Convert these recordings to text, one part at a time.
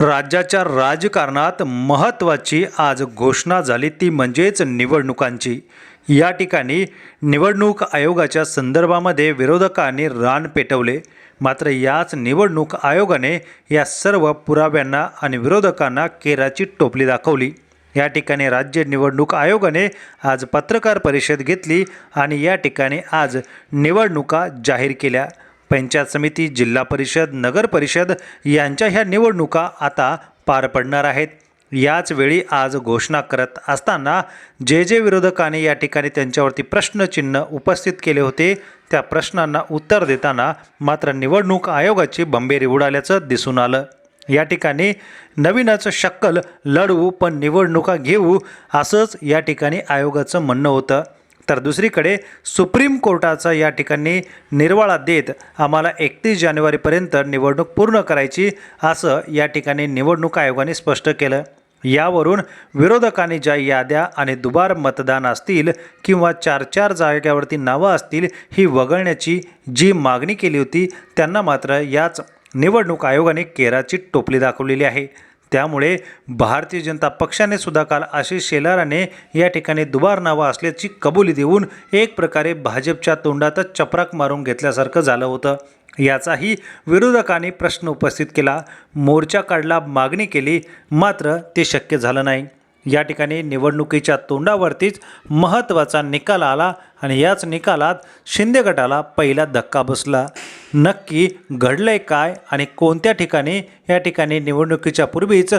राज्याच्या राजकारणात महत्त्वाची आज घोषणा झाली ती म्हणजेच निवडणुकांची. या ठिकाणी निवडणूक आयोगाच्या संदर्भामध्ये विरोधकांनी रान पेटवले. मात्र याच निवडणूक आयोगाने या सर्व पुराव्यांना आणि विरोधकांना केराची टोपली दाखवली. या ठिकाणी राज्य निवडणूक आयोगाने आज पत्रकार परिषद घेतली आणि या ठिकाणी आज निवडणुका जाहीर केल्या. पंचायत समिती जिल्हा परिषद नगर परिषद यांच्या ह्या निवडणुका आता पार पडणार आहेत. याचवेळी आज घोषणा करत असताना जे जे विरोधकांनी या ठिकाणी त्यांच्यावरती प्रश्नचिन्ह उपस्थित केले होते त्या प्रश्नांना उत्तर देताना मात्र निवडणूक आयोगाची बंबेरी उडाल्याचं दिसून आलं. या ठिकाणी नवीनच शक्कल लढवू पण निवडणुका घेऊ असंच या ठिकाणी आयोगाचं म्हणणं होतं. तर दुसरीकडे सुप्रीम कोर्टाचा या ठिकाणी निर्वाळा देत आम्हाला एकतीस जानेवारीपर्यंत निवडणूक पूर्ण करायची असं या ठिकाणी निवडणूक आयोगाने स्पष्ट केलं. यावरून विरोधकांनी ज्या याद्या आणि दुबार मतदान असतील किंवा चार चार जाग्यावरती नावं असतील ही वगळण्याची जी मागणी केली होती त्यांना मात्र याच निवडणूक आयोगाने केराची टोपली दाखवलेली आहे. त्यामुळे भारतीय जनता पक्षाने सुद्धा काल आशिष शेलाराने या ठिकाणी दुबार नावं असल्याची कबुली देऊन एक प्रकारे भाजपच्या तोंडातच चपराक मारून घेतल्यासारखं झालं होतं. याचाही विरोधकांनी प्रश्न उपस्थित केला. मोर्चा काढला मागणी केली मात्र ते शक्य झालं नाही. या ठिकाणी निवडणुकीच्या तोंडावरतीच महत्त्वाचा निकाल आला आणि याच निकालात शिंदे गटाला पहिला धक्का बसला. नक्की घडलं आहे काय आणि कोणत्या ठिकाणी? या ठिकाणी निवडणुकीच्या पूर्वीच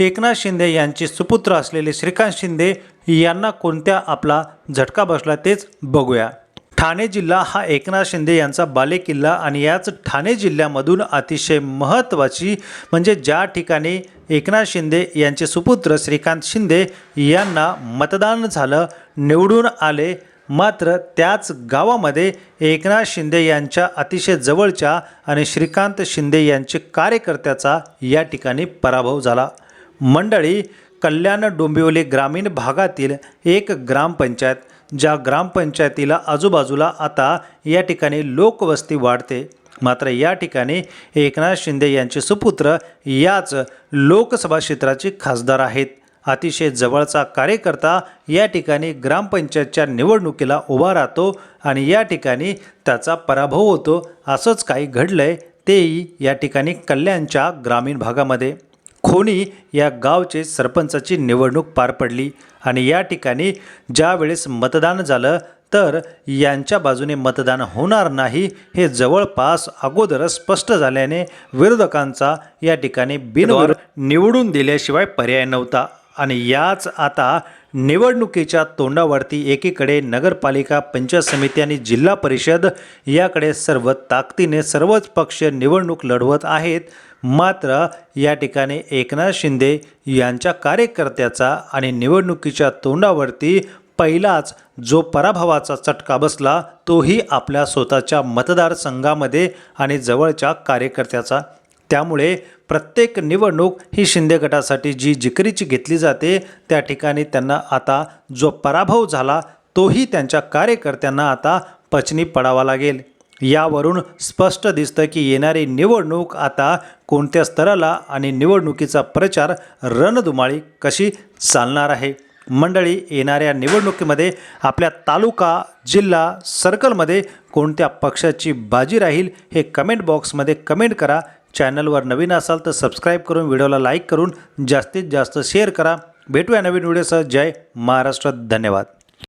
एकनाथ शिंदे यांचे सुपुत्र असलेले श्रीकांत शिंदे यांना कोणत्या आपला झटका बसला तेच बघूया. ठाणे जिल्हा हा एकनाथ शिंदे यांचा बालेकिल्ला आणि याच ठाणे जिल्ह्यामधून अतिशय महत्त्वाची म्हणजे ज्या ठिकाणी एकनाथ शिंदे यांचे सुपुत्र श्रीकांत शिंदे यांना मतदान झालं निवडून आले मात्र त्याच गावामध्ये एकनाथ शिंदे यांच्या अतिशय जवळच्या आणि श्रीकांत शिंदे यांचे कार्यकर्त्याचा या ठिकाणी पराभव झाला. मंडळी कल्याण डोंबिवली ग्रामीण भागातील एक ग्रामपंचायत ज्या ग्रामपंचायतीला आजूबाजूला आता या ठिकाणी लोकवस्ती वाढते. मात्र या ठिकाणी एकनाथ शिंदे यांचे सुपुत्र याच लोकसभा क्षेत्राचे खासदार आहेत. अतिशय जवळचा कार्यकर्ता या ठिकाणी ग्रामपंचायतच्या निवडणुकीला उभा राहतो आणि या ठिकाणी त्याचा पराभव होतो. असंच काही घडलं आहे तेही या ठिकाणी कल्याणच्या ग्रामीण भागामध्ये. खोनी या गावचे सरपंचाची निवडणूक पार पडली आणि या ठिकाणी ज्यावेळेस मतदान झालं तर यांच्या बाजूने मतदान होणार नाही हे जवळपास अगोदरच स्पष्ट झाल्याने विरोधकांचा या ठिकाणी बिनवर निवडून दिल्याशिवाय पर्याय नव्हता. आणि याच आता निवडणुकीच्या तोंडावरती एकीकडे नगरपालिका पंचायत समिती आणि जिल्हा परिषद याकडे सर्व ताकदीने सर्वच पक्ष निवडणूक लढवत आहेत. मात्र या ठिकाणी एकनाथ शिंदे यांच्या कार्यकर्त्याचा आणि निवडणुकीच्या तोंडावरती पहिलाच जो पराभवाचा चटका बसला तोही आपल्या स्वतःच्या मतदारसंघामध्ये आणि जवळच्या कार्यकर्त्याचा. त्यामुळे प्रत्येक निवडणूक ही शिंदे गटासाठी जी जिकरीची घेतली जाते त्या ठिकाणी त्यांना आता जो पराभव झाला तोही त्यांच्या कार्यकर्त्यांना आता पचनी पडावा लागेल. यावरून स्पष्ट दिसतं की येणारी निवडणूक आता कोणत्या स्तराला आणि निवडणुकीचा प्रचार रणधुमाळी कशी चालणार आहे? मंडळी येणाऱ्या निवडणुकीमध्ये आपल्या तालुका जिल्हा सर्कलमध्ये कोणत्या पक्षाची बाजी राहील हे कमेंट बॉक्समध्ये कमेंट करा. चॅनलवर नवीन असाल तर सबस्क्राईब करून व्हिडिओला लाईक करून जास्तीत जास्त शेअर करा. भेटूया नवीन व्हिडिओसह जय महाराष्ट्र. धन्यवाद.